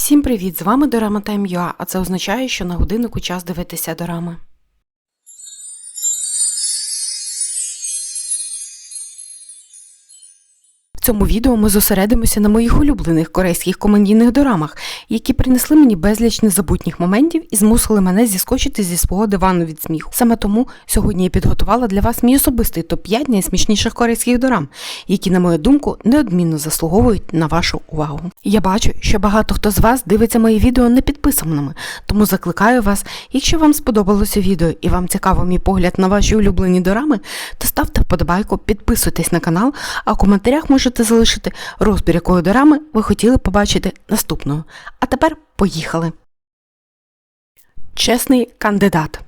Всім привіт! З вами Дорама Time.ua, а це означає, що на годиннику час дивитися дорами. Цьому відео ми зосередимося на моїх улюблених корейських комедійних дорамах, які принесли мені безліч незабутніх моментів і змусили мене зіскочити зі свого дивану від сміху. Саме тому сьогодні я підготувала для вас мій особистий топ-5 найсмішніших корейських дорам, які, на мою думку, неодмінно заслуговують на вашу увагу. Я бачу, що багато хто з вас дивиться мої відео не підписаними, тому закликаю вас, якщо вам сподобалося відео і вам цікаво мій погляд на ваші улюблені дорами, то ставте вподобайку, підписуйтесь на канал, а в коментарях можете залишити розбір якої дорами ви хотіли побачити наступною. А тепер поїхали. Чесний кандидат.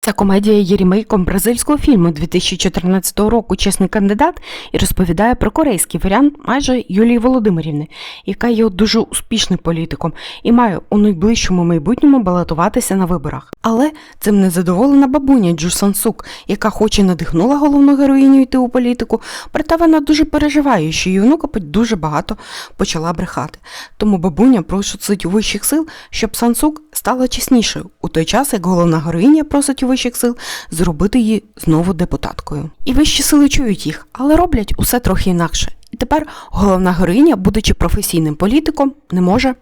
Ця комедія є ремейком бразильського фільму 2014 року Чесний кандидат і розповідає про корейський варіант майже Юлії Володимирівни, яка є дуже успішним політиком і має у найближчому майбутньому балотуватися на виборах. Але цим не задоволена бабуня Джу Сан Сук, яка хоч і надихнула головну героїню йти у політику, проте вона дуже переживає, що її внука дуже багато почала брехати. Тому бабуня просить у вищих сил, щоб Сан Сук стала чеснішою, у той час як головна героїня просить у вищих сил зробити її знову депутаткою. І вищі сили чують їх, але роблять усе трохи інакше. І тепер головна героїня, будучи професійним політиком, не може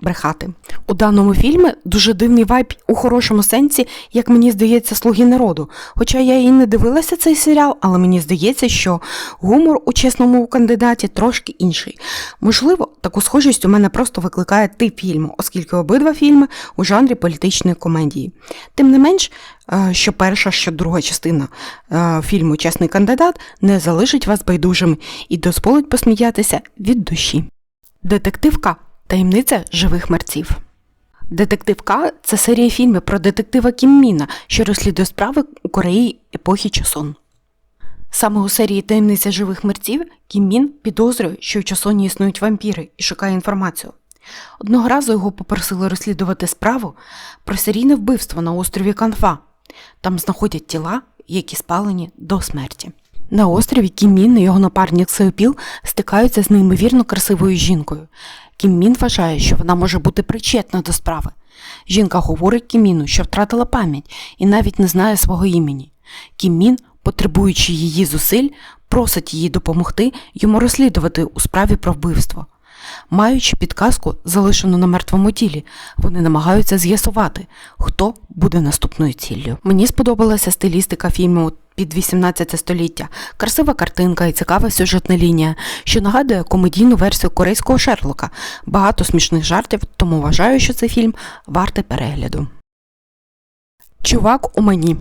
брехати. У даному фільмі дуже дивний вайб у хорошому сенсі, як мені здається, слуги народу. Хоча я і не дивилася цей серіал, але мені здається, що гумор у чесному кандидаті трошки інший. Можливо, таку схожість у мене просто викликає тип фільму, оскільки обидва фільми у жанрі політичної комедії. Тим не менш, е, що перша, що друга частина е, фільму Чесний кандидат не залишить вас байдужими і дозволить посміятися від душі. Детективка Таємниця живих мерців. Детектив К це серія фільмів про детектива Кім Міна, що розслідує справи у Кореї епохи Чосон. Саме у серії Таємниця живих мерців Кім Мін підозрює, що в Чосоні існують вампіри і шукає інформацію. Одного разу його попросили розслідувати справу про серійне вбивство на острові Канфа. Там знаходять тіла, які спалені до смерті. На острові Кім Мін і його напарник Сеопіл стикаються з неймовірно красивою жінкою. Кім Мін вважає, що вона може бути причетна до справи. Жінка говорить Кіміну, що втратила пам'ять і навіть не знає свого імені. Кім Мін, потребуючи її зусиль, просить її допомогти йому розслідувати у справі про вбивство. Маючи підказку, залишену на мертвому тілі, вони намагаються з'ясувати, хто буде наступною ціллю. Мені сподобалася стилістика фільму під 18 століття, красива картинка і цікава сюжетна лінія, що нагадує комедійну версію корейського Шерлока, багато смішних жартів, тому вважаю, що цей фільм вартий перегляду. Чувак у мені.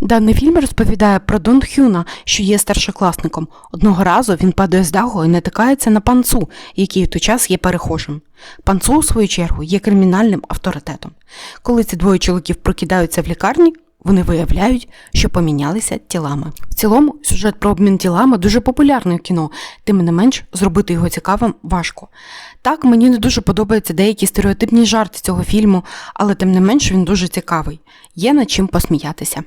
Даний фільм розповідає про Дон Хюна, що є старшокласником. Одного разу він падає з даху і натикається на панцу, який в той час є перехожим. Панцу, у свою чергу, є кримінальним авторитетом. Коли ці двоє чоловіків прокидаються в лікарні, вони виявляють, що помінялися тілами. В цілому, сюжет про обмін тілами дуже популярний у кіно, тим не менш, зробити його цікавим важко. Так, мені не дуже подобаються деякі стереотипні жарти цього фільму, але тим не менш він дуже цікавий. Є над чим посміятися.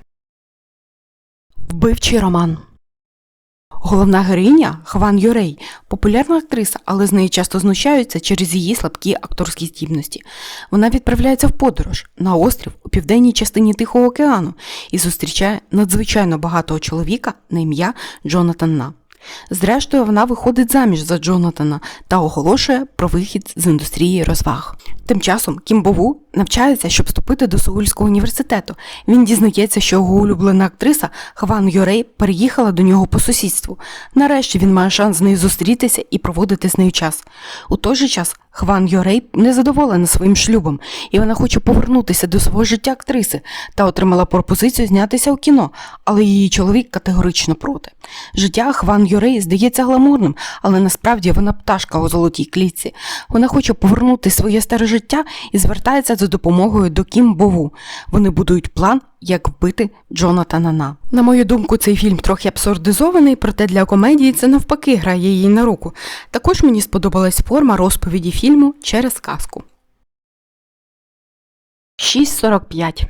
Вбивчий роман. Головна героїня Хван Юрей популярна актриса, але з неї часто знущаються через її слабкі акторські здібності. Вона відправляється в подорож на острів у південній частині Тихого океану і зустрічає надзвичайно багатого чоловіка на ім'я Джонатан На. Зрештою, вона виходить заміж за Джонатана та оголошує про вихід з індустрії розваг. Тим часом Кімбову навчається, щоб вступити до Сеульського університету. Він дізнається, що його улюблена актриса Хван Йорей переїхала до нього по сусідству. Нарешті він має шанс з нею зустрітися і проводити з нею час. У той же час Хван Йорей незадоволена своїм шлюбом, і вона хоче повернутися до свого життя актриси та отримала пропозицію знятися у кіно, але її чоловік категорично проти. Життя Хван Йорей здається гламурним, але насправді вона пташка у золотій клітці. Вона хоче повернути своє старе життя і звертається за допомогою до Кім Бову. Вони будують план, як вбити Джонатана На. На мою думку, цей фільм трохи абсурдизований, проте для комедії це навпаки грає їй на руку. Також мені сподобалась форма розповіді фільму через казку. 6.45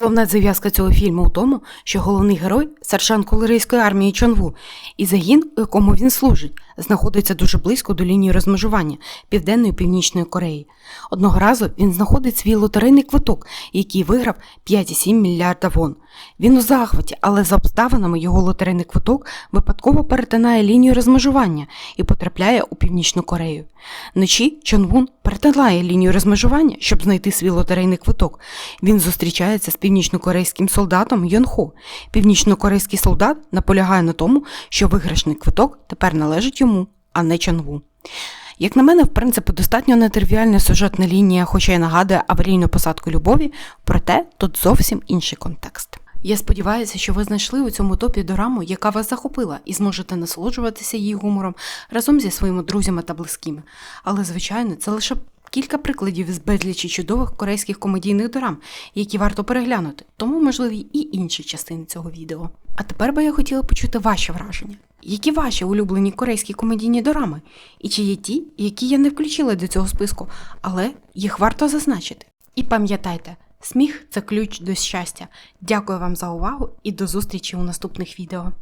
Головна зав'язка цього фільму у тому, що головний герой сержант колорейської армії Чонгву і загін, у якому він служить, знаходиться дуже близько до лінії розмежування Південної і Північної Кореї. Одного разу він знаходить свій лотерейний квиток, який виграв 5,7 мільярда вон. Він у захваті, але за обставинами його лотерейний квиток випадково перетинає лінію розмежування і потрапляє у Північну Корею. Вночі Чонвун перетинає лінію розмежування, щоб знайти свій лотерейний квиток. Він зустрічається з північнокорейським солдатом Йонхо. Північнокорейський солдат наполягає на тому, що виграшний квиток тепер належить йому, а не Чангу. Як на мене, в принципі, достатньо нетривіальна сюжетна лінія, хоча й нагадує аварійну посадку любові, проте тут зовсім інший контекст. Я сподіваюся, що ви знайшли у цьому топі дораму, яка вас захопила, і зможете насолоджуватися її гумором разом зі своїми друзями та близькими. Але, звичайно, це лише кілька прикладів з безлічі чудових корейських комедійних дорам, які варто переглянути, тому можливі і інші частини цього відео. А тепер би я хотіла почути ваші враження. Які ваші улюблені корейські комедійні дорами? І чи є ті, які я не включила до цього списку, але їх варто зазначити. І пам'ятайте, сміх це ключ до щастя. Дякую вам за увагу і до зустрічі у наступних відео.